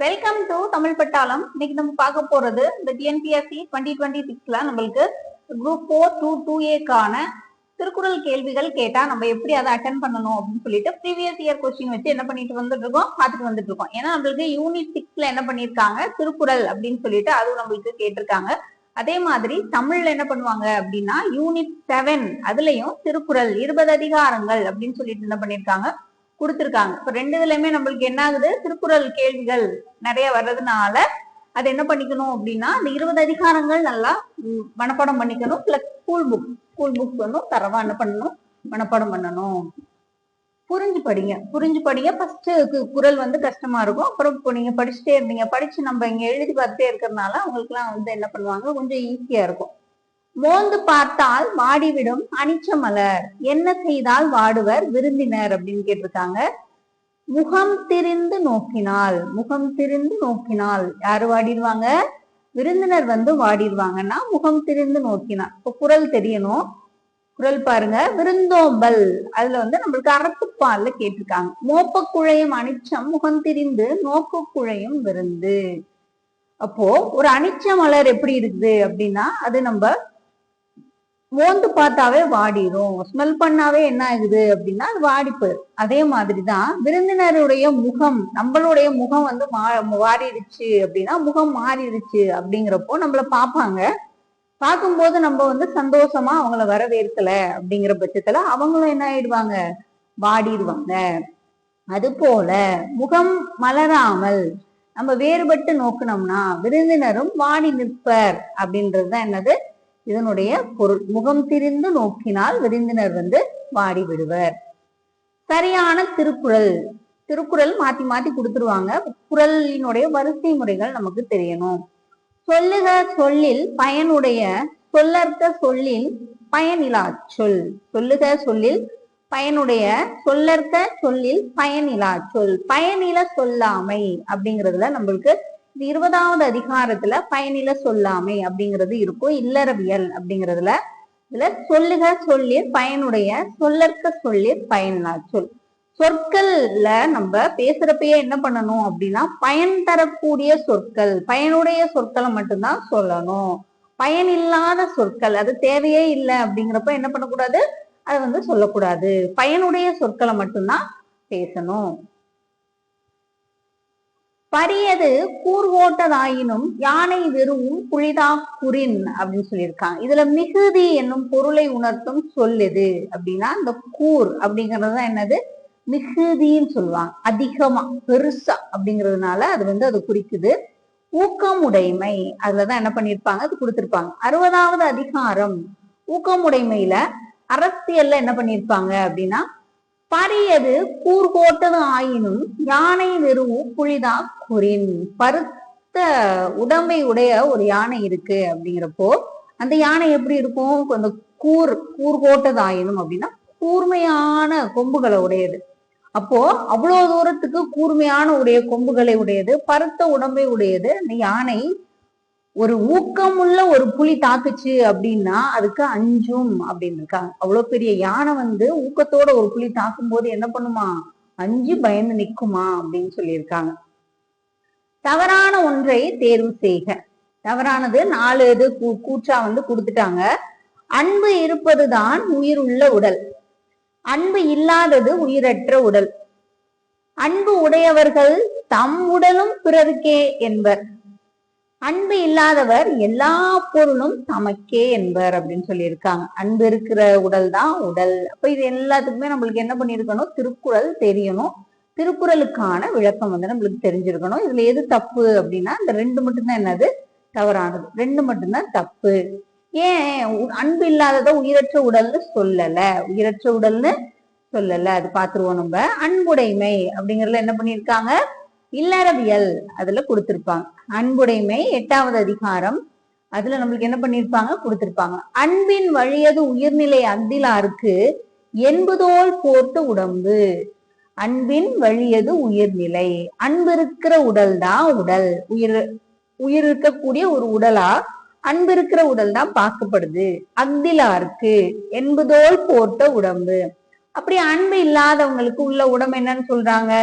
Welcome to Tamil பட்டாளம் இன்னைக்கு நம்ம பார்க்க போறது இந்த டிஎன்பிஎஸ்சி டுவெண்ட்டி டுவெண்ட்டி சிக்ஸ்ல நம்மளுக்கு குரூப் ஃபோர் டூ டூ ஏக்கான திருக்குறள் கேள்விகள் கேட்டா நம்ம எப்படி அதை அட்டன் பண்ணணும் அப்படின்னு சொல்லிட்டு ப்ரீவியஸ் இயர் கொஸ்டின் வச்சு என்ன பண்ணிட்டு வந்துட்டு இருக்கோம் பார்த்துட்டு வந்துட்டு இருக்கோம். ஏன்னா நம்மளுக்கு யூனிட் சிக்ஸ்ல என்ன பண்ணிருக்காங்க திருக்குறள் அப்படின்னு சொல்லிட்டு அதுவும் நம்மளுக்கு கேட்டிருக்காங்க. அதே மாதிரி தமிழ்ல என்ன பண்ணுவாங்க அப்படின்னா யூனிட் செவன் அதுலயும் திருக்குறள் இருபது அதிகாரங்கள் அப்படின்னு சொல்லிட்டு என்ன பண்ணிருக்காங்க கொடுத்துருக்காங்க. இப்ப ரெண்டு இதுலயுமே நம்மளுக்கு என்ன ஆகுது திருக்குறள் கேள்விகள் நிறைய வர்றதுனால அது என்ன பண்ணிக்கணும் அப்படின்னா அந்த இருபது அதிகாரங்கள் நல்லா மனப்பாடம் பண்ணிக்கணும். Plus school book school books வந்து தரவா என்ன பண்ணணும்? மனப்பாடம் பண்ணணும். புரிஞ்சு படிங்க. புரிஞ்சு படிங்க. ஃபர்ஸ்ட் குரல் வந்து கஷ்டமா இருக்கும். அப்புறம் இப்போ நீங்க படிச்சுட்டே இருந்தீங்க. படிச்சு நம்ம இங்க எழுதி பார்த்துட்டே இருக்கிறதுனால அவங்களுக்குலாம் வந்து என்ன பண்ணுவாங்க? கொஞ்சம் ஈஸியா இருக்கும். மோந்து பார்த்தால் வாடிவிடும் அனிச்ச மலர் என்ன செய்தால் வாடுவர்? விருந்தினர் அப்படின்னு கேட்டிருக்காங்க. முகம் திரிந்து நோக்கினால் முகம் திரிந்து நோக்கினால் யாரு வாடிடுவாங்க? விருந்தினர் வந்து வாடிடுவாங்கன்னா முகம் திரிந்து நோக்கினார் இப்ப குரல் தெரியணும். குரல் பாருங்க. விருந்தோம்பல். அதுல வந்து நம்மளுக்கு அறத்துப்பால்ல கேட்டிருக்காங்க. மோப்ப குழையும் அனிச்சம் முகம் திரிந்து நோக்க குழையும் விருந்து. அப்போ ஒரு அனிச்ச மலர் எப்படி இருக்குது அப்படின்னா அது நம்ம மோந்து பார்த்தாவே வாடிரும். ஸ்மெல் பண்ணாவே என்ன ஆகுது அப்படின்னா அது வாடி போயிடும் அதே மாதிரிதான் விருந்தினருடைய முகம் நம்மளுடைய முகம் வந்து மா வாடிடுச்சு அப்படின்னா முகம் மாறிடுச்சு அப்படிங்கிறப்போ நம்மள பார்ப்பாங்க. பார்க்கும்போது நம்ம வந்து சந்தோஷமா அவங்கள வரவேற்கல அப்படிங்கிற பட்சத்துல அவங்களும் என்ன ஆயிடுவாங்க? வாடிடுவாங்க. அது போல முகம் மலராமல் நம்ம வேறுபட்டு நோக்குனோம்னா விருந்தினரும் வாடி நிற்பர் அப்படின்றது தான் என்னது? இதனுடைய பொருள். முகம் திரிந்து நோக்கினால் விருந்தினர் வந்து வாடி விடுவர் சரியான திருக்குறள். திருக்குறள் மாத்தி மாத்தி கொடுத்துருவாங்க. குரலினுடைய வரிசை முறைகள் நமக்கு தெரியணும். சொல்லுக சொல்லில் பயனுடைய சொல்லற்க சொல்லில் பயனிலா சொல் சொல்லுக சொல்லில் பயனுடைய சொல்லற்க சொல்லில் பயனிலா சொல் பயனில சொல்லாமை அப்படிங்கிறதுல நம்மளுக்கு இருபதாவது அதிகாரத்துல பயனில சொல்லாமை அப்படிங்கிறது இருக்கும். இல்லறவியல் அப்படிங்கிறதுல இதுல சொல்லுக சொல்லிர் பயனுடைய சொல்லற்க சொல்லிர் பயனா சொல். சொற்கள்ல நம்ம பேசுறப்பயே என்ன பண்ணணும் அப்படின்னா பயன் தரக்கூடிய சொற்கள் பயனுடைய சொற்களை மட்டும்தான் சொல்லணும். பயனில்லாத சொற்கள் அது தேவையே இல்லை அப்படிங்கிறப்ப என்ன பண்ணக்கூடாது? அதை வந்து சொல்லக்கூடாது. பயனுடைய சொற்களை மட்டும்தான் பேசணும். பரியது கூர்வோட்டதாயினும் யானை வெறுவும் புழிதா குறின் அப்படின்னு சொல்லியிருக்காங்க. இதுல மிகுதி என்னும் பொருளை உணர்த்தும் சொல்லுது அப்படின்னா இந்த கூர் அப்படிங்கிறது தான் என்னது? மிகுதின்னு சொல்லுவாங்க. அதிகமா பெருசா அப்படிங்கிறதுனால அது வந்து அது குறிக்குது. ஊக்கமுடைமை அதுலதான் என்ன பண்ணிருப்பாங்க அது கொடுத்திருப்பாங்க. அறுபதாவது அதிகாரம். ஊக்கமுடைமையில அரசியல்ல என்ன பண்ணிருப்பாங்க அப்படின்னா பரியது கூர்கோட்டது ஆயினும் யானை வெறும் புழிதா குறின் பருத்த உடம்பை உடைய ஒரு யானை இருக்கு அப்படிங்கிறப்போ அந்த யானை எப்படி இருக்கும்? அந்த கூர் கூர்கோட்டது ஆயினும் அப்படின்னா கூர்மையான கொம்புகளை உடையது. அப்போ அவ்வளவு தூரத்துக்கு கூர்மையான உடைய கொம்புகளை உடையது பருத்த உடம்பை உடையது. அந்த யானை ஒரு ஊக்கமுள்ள ஒரு புலி தாக்குச்சு அப்படின்னா அதுக்கு அஞ்சும் அப்படின்னு இருக்காங்க அவ்வளவு பெரிய யானை வந்து ஊக்கத்தோட ஒரு புலி தாக்கும் போது என்ன பண்ணுமா? அஞ்சு பயந்து நிக்குமா அப்படின்னு சொல்லியிருக்காங்க. தவறான ஒன்றை தேர்வு செய்க. தவறானது நாலு இது கூ- கூற்றா வந்து கொடுத்துட்டாங்க. அன்பு இருப்பதுதான் உயிர் உள்ள உடல். அன்பு இல்லாதது உயிரற்ற உடல். அன்பு உடையவர்கள் தம் உடலும் பிறருக்கே என்பர். அன்பு இல்லாதவர் எல்லா பொருளும் தமக்கே என்பர் அப்படின்னு சொல்லியிருக்காங்க. அன்பு இருக்கிற உடல் தான் உடல். அப்ப இது எல்லாத்துக்குமே நம்மளுக்கு என்ன பண்ணியிருக்கணும்? திருக்குறள் தெரியணும். திருக்குறளுக்கான விளக்கம் வந்து நம்மளுக்கு தெரிஞ்சிருக்கணும். இதுல எது தப்பு அப்படின்னா இந்த ரெண்டு மட்டும்தான் என்னது? தவறானது. ரெண்டு மட்டும்தான் தப்பு. ஏன்? அன்பு இல்லாதத உயிரற்ற உடல்னு சொல்லல. உயிரற்ற உடல்னு சொல்லல. அது பாத்துருவோம் நம்ம. அன்புடைமை அப்படிங்கறதுல என்ன பண்ணிருக்காங்க இல்லறவியல் அதுல கொடுத்திருப்பாங்க. அன்புடைமை எட்டாவது அதிகாரம். அதுல நம்மளுக்கு என்ன பண்ணிருப்பாங்க? கொடுத்திருப்பாங்க. அன்பின் வழியது உயிர்நிலை அந்திலாருக்கு என்பதோல் போர்த்த உடம்பு. அன்பின் வழியது உயிர்நிலை. அன்பு இருக்கிற உடல். தான் உடல் உயிர் உயிர் இருக்கக்கூடிய ஒரு உடலா அன்பு இருக்கிற உடல் தான் பார்க்கப்படுது. அக்திலாருக்கு என்பதோல் போர்த்த உடம்பு. அப்படி அன்பு இல்லாதவங்களுக்கு உள்ள உடம்பு என்னன்னு சொல்றாங்க?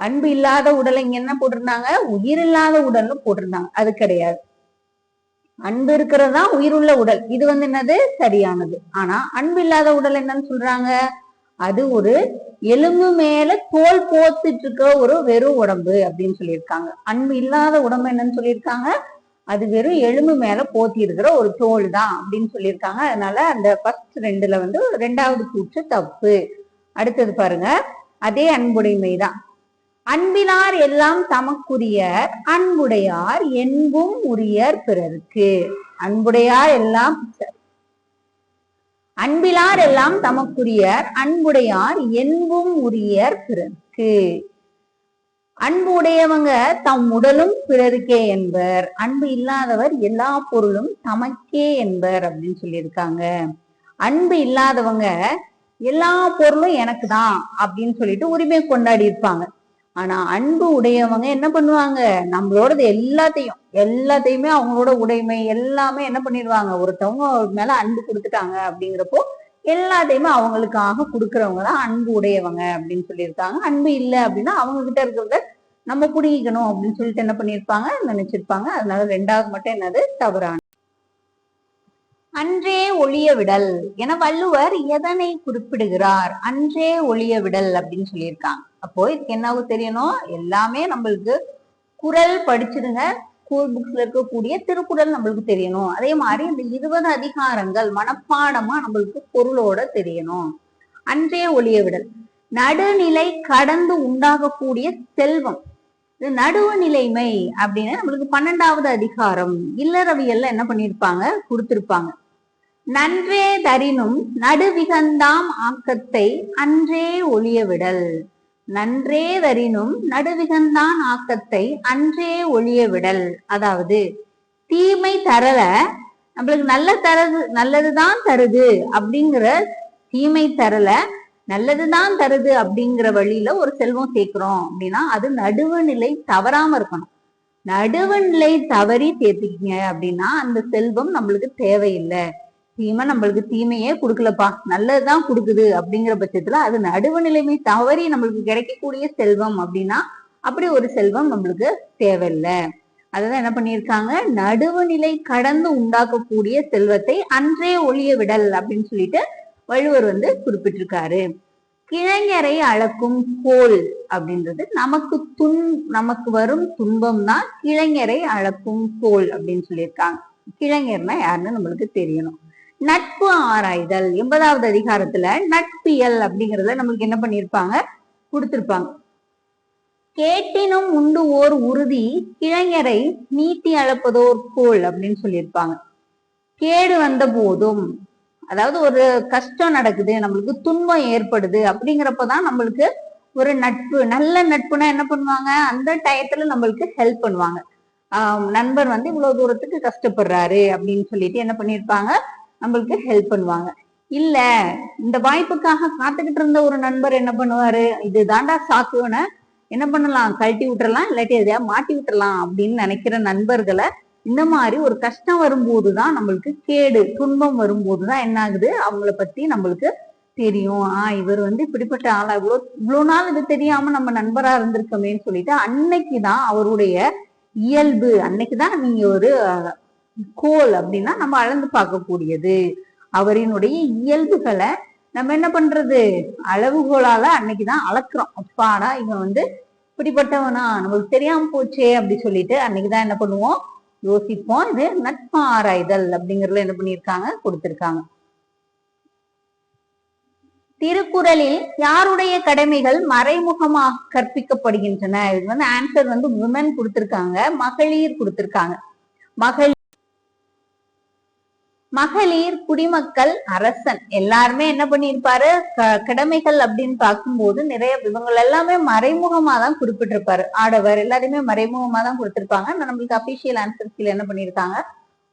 அன்பு இல்லாத உடலை இங்க என்ன போட்டிருந்தாங்க? உயிர் இல்லாத உடல்னு போட்டிருந்தாங்க. அது கிடையாது. அன்பு இருக்கிறது தான் உயிருள்ள உடல். இது வந்து என்னது? சரியானது. ஆனா அன்பு இல்லாத உடல் என்னன்னு சொல்றாங்க? அது ஒரு எலும்பு மேல தோல் போத்துட்டு இருக்க ஒரு வெறும் உடம்பு அப்படின்னு சொல்லியிருக்காங்க. அன்பு இல்லாத உடம்பு என்னன்னு சொல்லியிருக்காங்க? அது வெறும் எலும்பு மேல போத்தி இருக்கிற ஒரு தோல் தான் அப்படின்னு சொல்லியிருக்காங்க. அதனால அந்த ஃபர்ஸ்ட் ரெண்டுல வந்து ரெண்டாவது கூற்று தப்பு. அடுத்தது பாருங்க. அதே அன்புடைமை தான். அன்பினார் எல்லாம் தமக்குரியர் அன்புடையார் என்பும் உரியர் பிறருக்கு. அன்புடையார் எல்லாம் அன்பிலார் எல்லாம் தமக்குரியர் அன்புடையார் என்பும் உரியர் பிறருக்கு. அன்பு உடையவங்க தம் உடலும் பிறருக்கே என்பர். அன்பு இல்லாதவர் எல்லா பொருளும் தமக்கே என்பர் அப்படின்னு சொல்லியிருக்காங்க. அன்பு இல்லாதவங்க எல்லா பொருளும் எனக்கு தான் அப்படின்னு சொல்லிட்டு உரிமை கொண்டாடி இருப்பாங்க. ஆனா அன்பு உடையவங்க என்ன பண்ணுவாங்க? நம்மளோடது எல்லாத்தையும் எல்லாத்தையுமே அவங்களோட உடைமை எல்லாமே என்ன பண்ணிடுவாங்க? ஒருத்தவங்க மேல அன்பு கொடுத்துட்டாங்க அப்படிங்கிறப்போ எல்லாத்தையுமே அவங்களுக்காக கொடுக்கறவங்க தான் அன்பு உடையவங்க அப்படின்னு சொல்லியிருக்காங்க. அன்பு இல்லை அப்படின்னா அவங்க கிட்ட இருக்கிறத நம்ம புடிக்கணும் அப்படின்னு சொல்லிட்டு என்ன பண்ணியிருப்பாங்க? நினைச்சிருப்பாங்க. அதனால ரெண்டாவது மட்டும் என்னது? தவறான. அன்றே ஒளிய விடல் என வள்ளுவர் எதனை குறிப்பிடுகிறார்? அன்றே ஒளிய விடல் அப்படின்னு சொல்லியிருக்காங்க. அப்போ இதுக்கு என்ன தெரியணும். எல்லாமே நம்மளுக்கு குரல் படிச்சிருங்க ஸ்கூல் புக்ஸ்ல இருக்கக்கூடிய திருக்குறள் நம்மளுக்கு தெரியணும். அதே மாதிரி இந்த இருபது அதிகாரங்கள் மனப்பாடமா நம்மளுக்கு பொருளோட தெரியணும். அன்றே ஒளிய விடல். நடுநிலை கடந்து உண்டாகக்கூடிய செல்வம். இது நடுவு நிலைமை அப்படின்னு நம்மளுக்கு பன்னெண்டாவது அதிகாரம் இல்லறவியல்ல என்ன பண்ணிருப்பாங்க கொடுத்திருப்பாங்க. நன்றே தரினும் நடுவிகந்தாம் ஆக்கத்தை அன்றே ஒளிய விடல். நன்றே வரினும் நடுவிகந்தான் ஆக்கத்தை அன்றே ஒழிய விடல். அதாவது தீமை தரல நம்மளுக்கு நல்ல தரது நல்லதுதான் தருது அப்படிங்கிற தீமை தரல நல்லதுதான் தருது அப்படிங்கிற வழியில ஒரு செல்வம் சேர்க்கிறோம் அப்படின்னா அது நடுவு நிலை தவறாம இருக்கணும். நடுவு நிலை தவறி சேர்த்துக்கீங்க அப்படின்னா அந்த செல்வம் நம்மளுக்கு தேவையில்லை. தீமை நம்மளுக்கு தீமையே கொடுக்கலப்பா. நல்லதுதான் கொடுக்குது அப்படிங்கிற பட்சத்துல அது நடுவு நிலைமை தவறி நம்மளுக்கு கிடைக்கக்கூடிய செல்வம் அப்படின்னா அப்படி ஒரு செல்வம் நம்மளுக்கு தேவையில்லை. அததான் என்ன பண்ணியிருக்காங்க? நடுவு நிலை கடந்து உண்டாக்கக்கூடிய செல்வத்தை அன்றே ஒளிய விடல் அப்படின்னு சொல்லிட்டு வள்ளுவர் வந்து குறிப்பிட்டிருக்காரு. கிழங்கரை அளக்கும் கோல் அப்படின்றது நமக்கு துன் நமக்கு வரும் துன்பம் தான் கிழங்கரை அளக்கும் கோல் அப்படின்னு சொல்லியிருக்காங்க. கிழங்கர்னா யாருன்னு நம்மளுக்கு தெரியணும். நட்பு ஆராய்தல் எண்பதாவது அதிகாரத்துல நட்பியல் அப்படிங்கறத நம்மளுக்கு என்ன பண்ணிருப்பாங்க? கொடுத்திருப்பாங்க. கேட்டினும் உண்டு ஓர் உறுதி கிழங்கரை நீட்டி அளப்பதோர் கோல் அப்படின்னு சொல்லியிருப்பாங்க. கேடு வந்த போதும் அதாவது ஒரு கஷ்டம் நடக்குது நம்மளுக்கு துன்பம் ஏற்படுது அப்படிங்கிறப்பதான் நம்மளுக்கு ஒரு நட்பு. நல்ல நட்புனா என்ன பண்ணுவாங்க? அந்த டயத்துல நம்மளுக்கு ஹெல்ப் பண்ணுவாங்க. ஆஹ் நண்பர் வந்து இவ்வளவு தூரத்துக்கு கஷ்டப்படுறாரு அப்படின்னு சொல்லிட்டு என்ன பண்ணிருப்பாங்க? நம்மளுக்கு ஹெல்ப் பண்ணுவாங்க. இல்ல இந்த வாய்ப்புக்காக காத்துக்கிட்டு இருந்த ஒரு நண்பர் என்ன பண்ணுவாரு? இது தாண்டா சாக்குவன என்ன பண்ணலாம்? கழட்டி விட்டுறலாம் இல்லாட்டி எதையா மாட்டி விட்டுறலாம் அப்படின்னு நினைக்கிற நண்பர்களை இந்த மாதிரி ஒரு கஷ்டம் வரும்போது தான் நம்மளுக்கு கேடு துன்பம் வரும்போதுதான் என்ன ஆகுது? அவங்கள பத்தி நம்மளுக்கு தெரியும். ஆஹ் இவர் வந்து இப்படிப்பட்ட ஆளா இவ்வளோ இவ்வளவு நாள் இது தெரியாம நம்ம நண்பரா இருந்திருக்கோமேன்னு சொல்லிட்டு அன்னைக்கு தான் அவருடைய இயல்பு அன்னைக்குதான் நீங்க ஒரு கோல் அப்படின்னா நம்ம அளந்து பார்க்கக்கூடியது. அவரினுடைய இயல்புகளை நம்ம என்ன பண்றது? அளவுகோலால அன்னைக்குதான் அளக்குறோம். அப்பாடா இவன் வந்து இப்படிப்பட்டவனா? நம்மளுக்கு தெரியாம போச்சே அப்படி சொல்லிட்டு அன்னைக்குதான் என்ன பண்ணுவோம்? யோசிப்போம். இது நட்பு ஆராய்தல் அப்படிங்கறதுல என்ன பண்ணிருக்காங்க கொடுத்திருக்காங்க. திருக்குறளில் யாருடைய கடமைகள் மறைமுகமாக கற்பிக்கப்படுகின்றன? இது வந்து ஆன்சர் வந்து உமன் கொடுத்திருக்காங்க. மகளிர் கொடுத்திருக்காங்க. மகளிர் மகளிர் குடிமக்கள் அரசன். எல்லாருமே என்ன பண்ணியிருப்பாரு? கடமைகள் அப்படின்னு பார்க்கும்போது நிறைய இவங்க எல்லாமே மறைமுகமா தான் குறிப்பிட்டிருப்பாரு. ஆடவர் எல்லாருமே மறைமுகமா தான் கொடுத்திருப்பாங்க நம்மளுக்கு அபிஷியல் ஆன்சர் கீழே என்ன பண்ணிருக்காங்க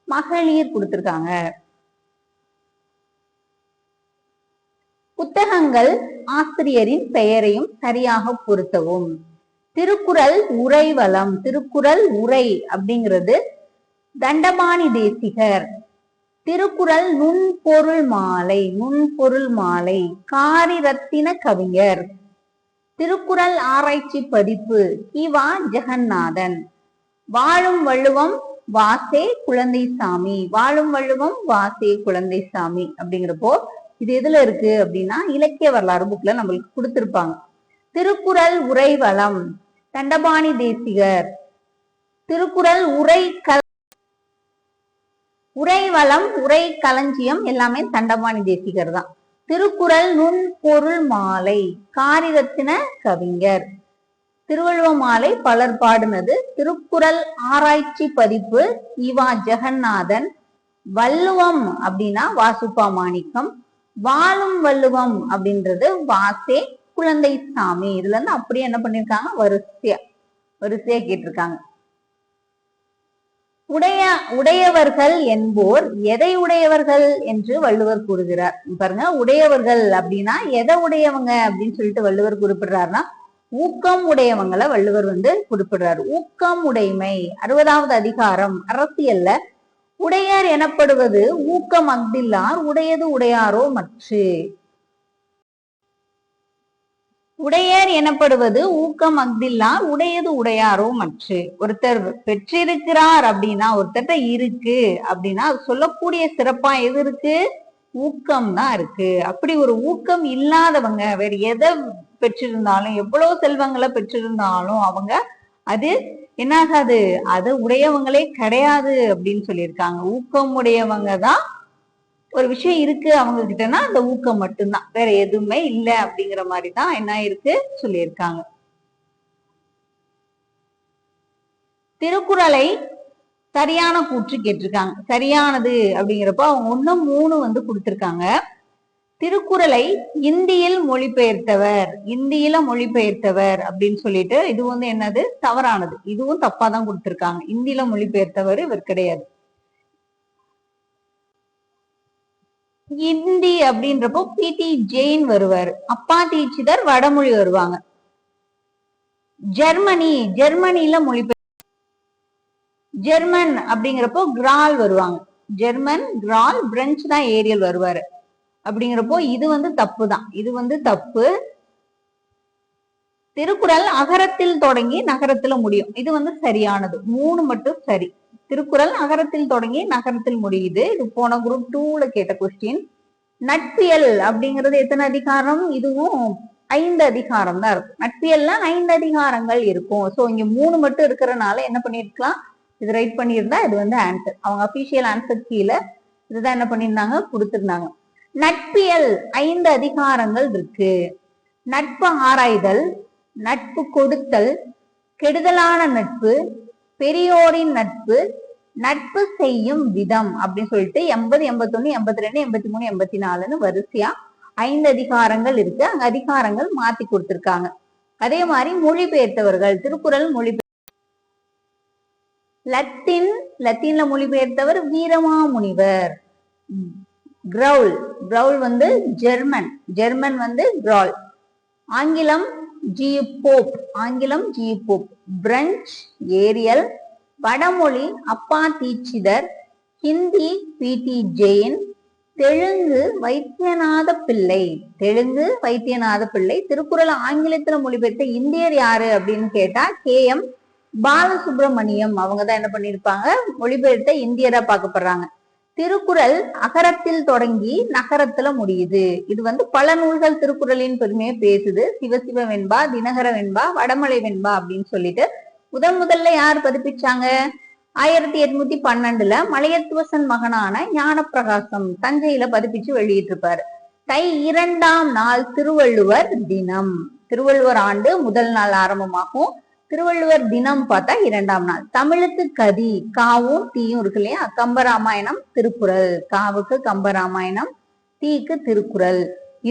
மகளிர் கொடுத்திருக்காங்க. புத்தகங்கள் ஆசிரியரின் பெயரையும் சரியாக பொருத்தவும். திருக்குறள் உரைவளம் திருக்குறள் உரை அப்படிங்கிறது தண்டபாணி தேசிகர். திருக்குறள் நுண்பொருள் மாலை நுண்பொருள் மாலை காரி ரத்தின கவிஞர். திருக்குறள் ஆராய்ச்சி பதிப்பு கிவா ஜெகநாதன். வாழும் வள்ளுவம் வாசே குழந்தை சாமி வாழும் வள்ளுவம் வாசே குழந்தைசாமி அப்படிங்கிறப்போ இது எதுல இருக்கு அப்படின்னா இலக்கிய வரலாறு புக்ல நம்மளுக்கு கொடுத்திருப்பாங்க. திருக்குறள் உரைவளம் தண்டபாணி தேசிகர். திருக்குறள் உரை உரைவளம் உரை களஞ்சியம் எல்லாமே தண்டபாணி தேசிகர் தான். திருக்குறள் நுண் பொருள் மாலை காரிரத்தின கவிஞர். திருவள்ளுவ மாலை பலர் பாடினது திருக்குறள் ஆராய்ச்சி பதிப்பு இவா ஜெகநாதன் வள்ளுவம் அப்படின்னா வாசுப்பா மாணிக்கம் வாழும் வள்ளுவம் அப்படின்றது வாசே குழந்தை சாமி. இதுல இருந்து அப்படியே என்ன பண்ணிருக்காங்க வரிசையா வரிசையா கேட்டிருக்காங்க. உடைய உடையவர்கள் என்போர் எதை உடையவர்கள் என்று வள்ளுவர் கூறுகிறார். பாருங்க உடையவர்கள் அப்படின்னா எதை உடையவங்க அப்படின்னு சொல்லிட்டு வள்ளுவர் குறிப்பிடுறாருன்னா ஊக்கம் உடையவங்களை வள்ளுவர் வந்து குறிப்பிடுறாரு. ஊக்கம் உடைமை அறுபதாவது அதிகாரம் அரசியல்ல உடையார் எனப்படுவது ஊக்கம் அஃதில்லார் உடையது உடையாரோ மற்று. உடையர் எனப்படுவது ஊக்கம் அஃதில்லார் உடையது உடையாரோ மற்று. ஒருத்தர் பெற்றிருக்கிறார் அப்படின்னா ஒருத்தர்ட்ட இருக்கு அப்படின்னா அது சொல்லக்கூடிய சிறப்பா எது இருக்கு? ஊக்கம் தான் இருக்கு. அப்படி ஒரு ஊக்கம் இல்லாதவங்க வேற எதை பெற்றிருந்தாலும் எவ்வளவு செல்வங்களை பெற்றிருந்தாலும் அவங்க அது என்னாகாது? அது உடையவங்களே கிடையாது அப்படின்னு சொல்லியிருக்காங்க. ஊக்கம் உடையவங்க தான் ஒரு விஷயம் இருக்கு அவங்க கிட்டனா அந்த ஊக்கம் மட்டும்தான். வேற எதுவுமே இல்லை அப்படிங்கிற மாதிரி தான் என்ன இருக்கு சொல்லியிருக்காங்க. திருக்குறளை சரியான கூற்று கேட்டிருக்காங்க. சரியானது அப்படிங்கிறப்ப அவங்க ஒன்னும் மூணு வந்து கொடுத்திருக்காங்க. திருக்குறளை இந்தியில் மொழிபெயர்த்தவர் இந்தியில மொழிபெயர்த்தவர் அப்படின்னு சொல்லிட்டு இது வந்து என்னது? தவறானது. இதுவும் தப்பா தான் கொடுத்திருக்காங்க. இந்தியில மொழிபெயர்த்தவர் இவர் கிடையாது. இந்தி அப்படின்றப்போ பி டி ஜெயின் வருவார். அப்பா தீட்சிதர் வடமொழி வருவாங்க. ஜெர்மனி ஜெர்மனில மொழிபெயர் ஜெர்மன் அப்படிங்கிறப்போ கிரால் வருவாங்க. ஜெர்மன் கிரால் பிரெஞ்சு தான் ஏரியல் வருவாரு. அப்படிங்கிறப்போ இது வந்து தப்பு தான் இது வந்து தப்பு. திருக்குறள் அகரத்தில் தொடங்கி நகரத்துல முடியும். இது வந்து சரியானது. மூணு மட்டும் சரி. திருக்குறள் அகரத்தில் தொடங்கி நகரத்தில் முடியுது. இது போன குரூப் டூல கேட்ட கொஸ்டின் நட்பியல் அப்படிங்கிறது எத்தனை அதிகாரம்? இதுவும் ஐந்து அதிகாரம் தான் இருக்கும். நட்பியல்ல ஐந்து அதிகாரங்கள் இருக்கும். சோ இங்க மூணு மட்டும் இருக்கிறனால என்ன பண்ணிருக்கலாம்? இது ரைட் பண்ணியிருந்தா இது வந்து ஆன்சர் அவங்க அபிஷியல் ஆன்சர் கீழே இதுதான் என்ன பண்ணியிருந்தாங்க? கொடுத்திருந்தாங்க. நட்பியல் ஐந்து அதிகாரங்கள் இருக்கு. நட்பு ஆராய்தல் நட்பு கொடுத்தல் கெடுதலான நட்பு பெரியோரின் நட்பு நட்பு செய்யும் விதம் அப்படின்னு சொல்லிட்டு எண்பது எண்பத்தொன்னு எண்பத்தி ரெண்டு எண்பத்தி மூணு எண்பத்தி நாலுன்னு வரிசையா ஐந்து அதிகாரங்கள் இருக்கு. அங்க அதிகாரங்கள் மாத்தி கொடுத்திருக்காங்க. அதே மாதிரி மொழிபெயர்த்தவர்கள் திருக்குறள் மொழி லத்தீன் லத்தீன்ல மொழிபெயர்த்தவர் வீரமாமுனிவர். கிரவுல் கிரவுல் வந்து ஜெர்மன். ஜெர்மன் வந்து கிரால். ஆங்கிலம் ஜி போப் ஆங்கிலம் ஜி போப் ஏரியல். வடமொழி Appa Dikshitar. Hindi B D Jain. Telugu Vaidyanatha Pillai. Telugu Vaidyanatha பிள்ளை. திருக்குறள் ஆங்கிலத்துல மொழிபெயர்த்த இந்தியர் யாரு அப்படின்னு கேட்டா கே. எம். பாலசுப்ரமணியம். அவங்க தான் என்ன பண்ணிருப்பாங்க மொழிபெயர்த்த இந்தியரா பார்க்கப்படுறாங்க. திருக்குறள் அகரத்தில் தொடங்கி நகரத்துல முடியுது. இது வந்து பல நூல்கள் திருக்குறளின் பெருமையை பேசுது. சிவசிவ வெண்பா தினகர வெண்பா வடமலை வெண்பா அப்படின்னு சொல்லிட்டு முதன் முதல்ல யார் பதிப்பிச்சாங்க? ஆயிரத்தி எட்நூத்தி பன்னெண்டுல மலையத்துவசன் மகனான ஞானப்பிரகாசம் தஞ்சையில பதிப்பிச்சு வெளியிட்டிருப்பாரு. தை இரண்டாம் நாள் திருவள்ளுவர் தினம். திருவள்ளுவர் ஆண்டு முதல் நாள் ஆரம்பமாகும். திருவள்ளுவர் தினம் பார்த்தா இரண்டாம் நாள். தமிழுக்கு கதி காவும் தீயும் இருக்கு இல்லையா? கம்பராமாயணம் திருக்குறள். காவுக்கு கம்பராமாயணம் தீக்கு திருக்குறள்.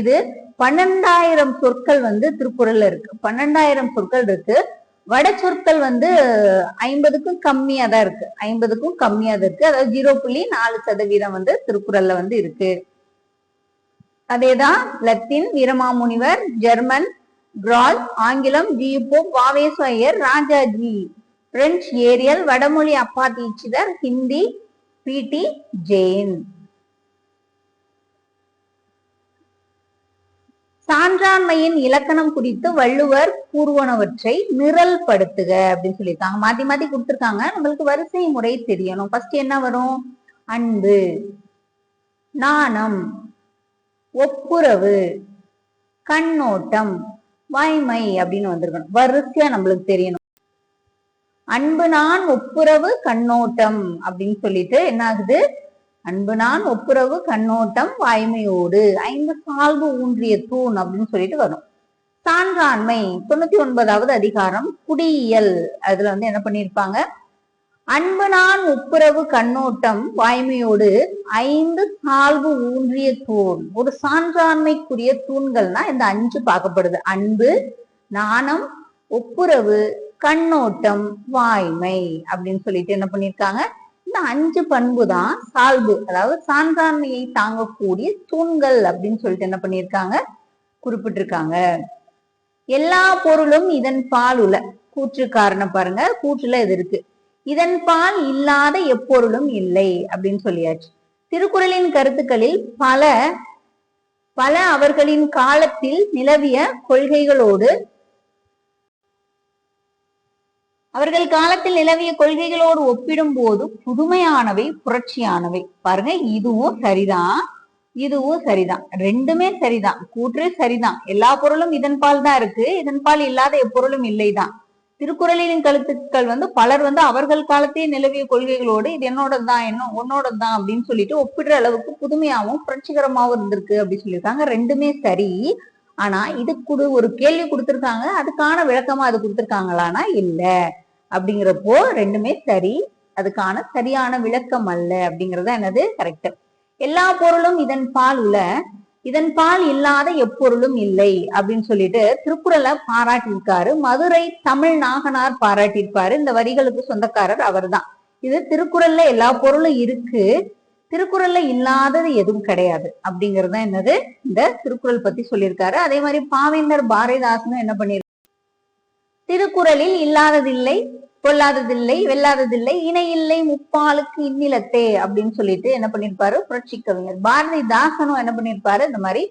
இது பன்னெண்டாயிரம் சொற்கள் வந்து திருக்குறள்ல இருக்கு. பன்னெண்டாயிரம் சொற்கள் இருக்கு. வட சொற்கள் வந்து ஐம்பதுக்கும் கம்மியா தான் இருக்கு. ஐம்பதுக்கும் கம்மியா தான் இருக்கு. அதாவது ஜீரோ புள்ளி நாலு சதவீதம் வந்து திருக்குறள்ல வந்து இருக்கு. அதேதான் லத்தீன் வீரமாமுனிவர் ஜெர்மன் கிரால் ஆங்கிலம் ஜியுப்போ பாவேஸ்வயர் ராஜாஜி பிரெஞ்சு ஏரியல் வடமொழி அப்பா தீட்சிதர் ஹிந்தி பிடி ஜெயின் சான்றாண்மையின் இலக்கணம் குறித்து வள்ளுவர் கூறுவனவற்றை நிரல் படுத்துக அப்படின்னு சொல்லியிருக்காங்க. மாத்தி மாத்தி கொடுத்துருக்காங்க. நம்மளுக்கு வரிசை முறை தெரியணும். ஃபர்ஸ்ட் என்ன வரும்? அன்பு நாணம் ஒப்புரவு கண்ணோட்டம் வாய்மை அப்படின்னு வந்திருக்கணும். வரிசையா நம்மளுக்கு தெரியணும். அன்பு நான் ஒப்புரவு கண்ணோட்டம் அப்படின்னு சொல்லிட்டு என்ன ஆகுது? அன்பு நான் ஒப்புரவு கண்ணோட்டம் வாய்மையோடு ஐந்து சால்பு ஊன்றிய தூண் அப்படின்னு சொல்லிட்டு வரும். சான்றாண்மை தொண்ணூத்தி ஒன்பதாவது அதிகாரம் குடியியல். அதுல வந்து என்ன பண்ணிருப்பாங்க அன்பு நான் ஒப்புரவு கண்ணோட்டம் வாய்மையோடு ஐந்து சால்வு ஊன்றிய தூண். ஒரு சான்றாண்மைக்குரிய தூண்கள்னா இந்த அஞ்சு பார்க்கப்படுது. அன்பு நாணம் ஒப்புரவு கண்ணோட்டம் வாய்மை அப்படின்னு சொல்லிட்டு என்ன பண்ணிருக்காங்க இந்த அஞ்சு பண்பு தான் சால்பு. அதாவது சான்றாண்மையை தாங்கக்கூடிய தூண்கள் அப்படின்னு சொல்லிட்டு என்ன பண்ணிருக்காங்க குறிப்பிட்டிருக்காங்க. எல்லா பொருளும் இதன் பால் உள்ள கூற்று காரணம் பாருங்க. கூற்றுல இது இருக்கு. இதன் பால் இல்லாத எப்பொருளும் இல்லை அப்படின்னு சொல்லியாச்சு. திருக்குறளின் கருத்துக்களில் பல பல அவர்களின் காலத்தில் நிலவிய கொள்கைகளோடு அவர்கள் காலத்தில் நிலவிய கொள்கைகளோடு ஒப்பிடும் போது புதுமையானவை புரட்சியானவை. பாருங்க இதுவும் சரிதான் இதுவும் சரிதான். ரெண்டுமே சரிதான். கூற்று சரிதான். எல்லா பொருளும் இதன் பால் தான் இருக்கு. இதன் பால் இல்லாத எப்பொருளும் இல்லைதான். திருக்குறளின் கருத்துக்கள் வந்து பலர் வந்து அவர்கள் காலத்தையே நிலவிய கொள்கைகளோடு இது என்னோட தான் என்ன உன்னோட தான் அப்படின்னு சொல்லிட்டு ஒப்பிடுற அளவுக்கு புதுமையாகவும் புரட்சிகரமாவும் இருந்திருக்கு அப்படின்னு சொல்லியிருக்காங்க. ரெண்டுமே சரி. ஆனா இதுக்கு ஒரு கேள்வி கொடுத்துருக்காங்க. அதுக்கான விளக்கமா அது கொடுத்துருக்காங்களானா இல்ல. அப்படிங்கிறப்போ ரெண்டுமே சரி. அதுக்கான சரியான விளக்கம் அல்ல அப்படிங்கறத என்னது? கரெக்ட் எல்லா பொருளும் இதன் பால் உள்ள இதன் பால் இல்லாத எப்பொருளும் இல்லை அப்படின்னு சொல்லிட்டு திருக்குறளை பாராட்டியிருக்காரு. மதுரை தமிழ் நாகனார் பாராட்டியிருப்பாரு. இந்த வரிகளுக்கு சொந்தக்காரர் அவர்தான். இது திருக்குறள்ல எல்லா பொருளும் இருக்கு. திருக்குறள்ல இல்லாதது எதுவும் கிடையாது அப்படிங்கறது என்னது? இந்த திருக்குறள் பத்தி சொல்லியிருக்காரு. அதே மாதிரி பாவேந்தர் பாரதிதாசனும் என்ன பண்ணியிருக்காரு திருக்குறளில் இல்லாததில்லை கொல்லாததில்லை வெல்லாததில்லை இணை இல்லை முப்பாலுக்கு இந்நிலத்தே அப்படின்னு சொல்லிட்டு என்ன பண்ணிருப்பாரு? புரட்சி கவிஞர் பாரதிதாசனும் என்ன பண்ணிருப்பாரு? இந்த மாதிரி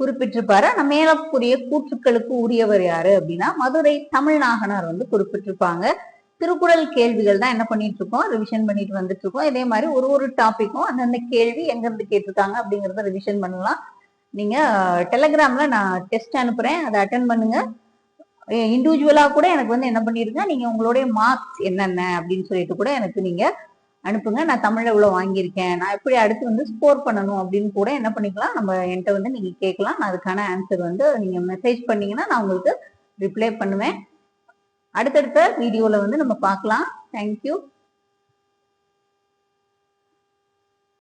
குறிப்பிட்டிருப்பாரு. நம்ம மேலக்கூடிய கூற்றுக்களுக்கு உரியவர் யாரு அப்படின்னா மதுரை தமிழ்நாகனார் வந்து குறிப்பிட்டிருப்பாங்க. திருக்குறள் கேள்விகள் தான் என்ன பண்ணிட்டு இருக்கோம் ரிவிஷன் பண்ணிட்டு வந்துட்டு இருக்கோம் இதே மாதிரி ஒரு ஒரு டாபிக்கும் அந்தந்த கேள்வி எங்க இருந்து கேட்டிருக்காங்க அப்படிங்கறத ரிவிஷன் பண்ணலாம். நீங்க டெலகிராம்ல நான் டெஸ்ட் அனுப்புறேன். அதை அட்டன் பண்ணுங்க. இண்டிவிஜுவலாக கூட எனக்கு வந்து என்ன பண்ணிருங்க நீங்கள் உங்களுடைய மார்க்ஸ் என்னென்ன அப்படின்னு சொல்லிட்டு கூட எனக்கு நீங்கள் அனுப்புங்க. நான் தமிழில் இவ்வளோ வாங்கியிருக்கேன். நான் எப்படி அடுத்து வந்து ஸ்கோர் பண்ணணும் அப்படின்னு கூட என்ன பண்ணிக்கலாம். நம்ம என்கிட்ட வந்து நீங்கள் கேட்கலாம். நான் அதுக்கான ஆன்சர் வந்து நீங்கள் மெசேஜ் பண்ணீங்கன்னா நான் உங்களுக்கு ரிப்ளை பண்ணுவேன். அடுத்தடுத்த வீடியோவில் வந்து நம்ம பார்க்கலாம். தேங்க்யூ